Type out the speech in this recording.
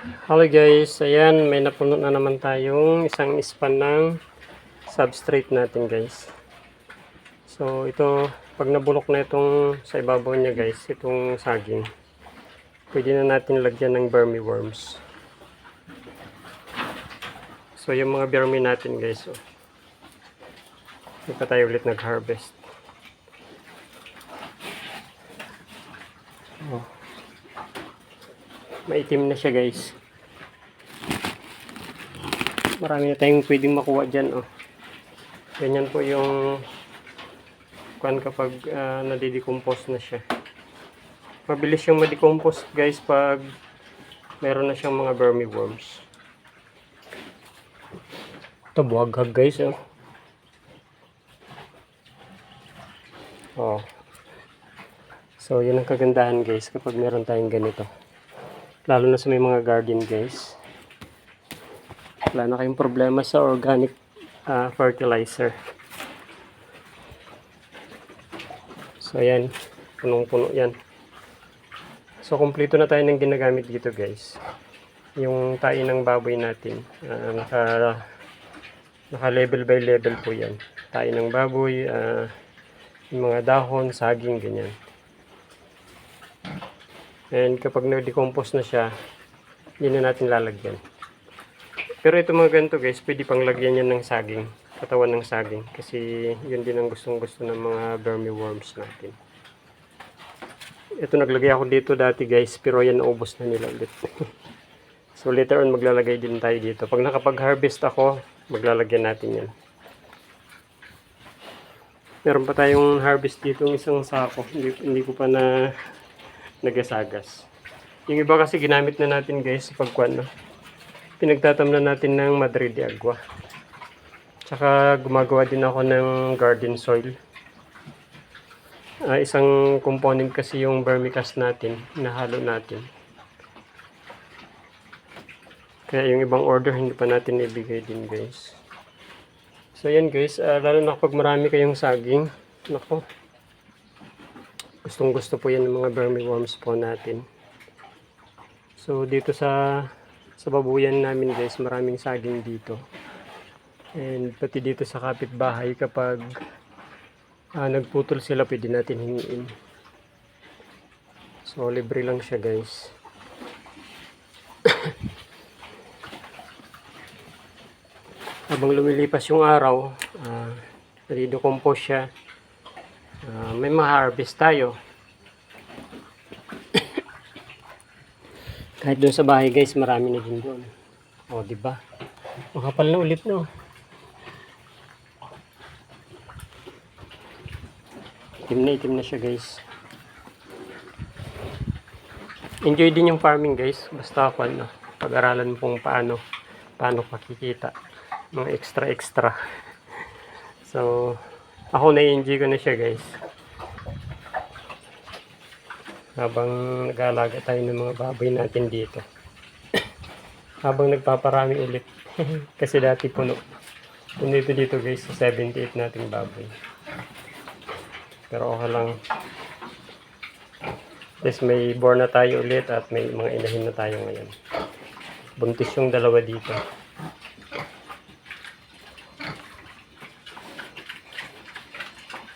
Hello guys, ayan may napuno na naman tayong isang span ng substrate natin guys. So ito, pag nabulok na itong sa ibabaw niya guys, itong saging, pwede na natin lagyan ng vermi worms. So yung mga vermi natin guys, oh. Hindi pa tayo ulit nag-harvest. Oh. Maitim na siya guys. Marami na tayong pwedeng makuha dyan. Oh. Ganyan po yung kuan kapag uh, nadidecompose na siya. Mabilis siyang ma-decompose guys pag meron na siyang mga vermi worms. Ito buhaghag guys. Oh. oh. So, yun ang kagandahan guys kapag meron tayong ganito. Lalo na sa may mga garden guys. Wala na kayong problema sa organic ah, fertilizer. So, ayan. Punong-puno yan. So, kumpleto na tayo ng ginagamit dito guys. Yung tayo ng baboy natin. ah, naka, naka level by level po yan. Tayo ng baboy, ah, yung mga dahon, saging, ganyan. And kapag na-decompose na siya, hindi na natin lalagyan. Pero ito mga ganito guys, pwede pang lagyan yan ng saging. Katawan ng saging. Kasi yun din ang gustong gusto ng mga vermi worms natin. Ito naglagay ako dito dati guys, pero yan naubos na nila ulit. so later on maglalagay din tayo dito. Pag nakapag-harvest ako, maglalagyan natin yan. Meron pa tayong harvest dito ng isang sako. Hindi, hindi ko pa na nagasagas. Yung iba kasi ginamit na natin guys sa pagkuan no. Pinagtatamnan natin ng Madrid de Agua. Tsaka gumagawa din ako ng garden soil. Ah, isang component kasi yung vermicast natin, nahalo natin. Kaya yung ibang order hindi pa natin ibigay din guys. So yan guys, ah, lalo na kapag marami kayong saging, nako, Gustong gusto po yan ng mga vermi worms po natin. So dito sa sa babuyan namin guys, maraming saging dito. And pati dito sa kapitbahay kapag ah, nagputol sila pwede natin hingiin. So libre lang siya guys. Habang lumilipas yung araw, uh, nadidecompose siya. Ah, may ma-harvest tayo. Kahit doon sa bahay guys, marami na din doon. O, di ba? Makapal na ulit no. Itim na itim na siya guys. Enjoy din yung farming guys. Basta ako ano, pag-aralan mo kung paano paano pakikita. Mga extra extra. So, ako na-enjoy ko na siya guys. Habang nag-aalaga tayo ng mga baboy natin dito. Habang nagpaparami ulit. Kasi dati puno. Puno ito dito guys sa 78 nating baboy. Pero okay lang. Yes, may born na tayo ulit at may mga inahin na tayo ngayon. Buntis yung dalawa dito.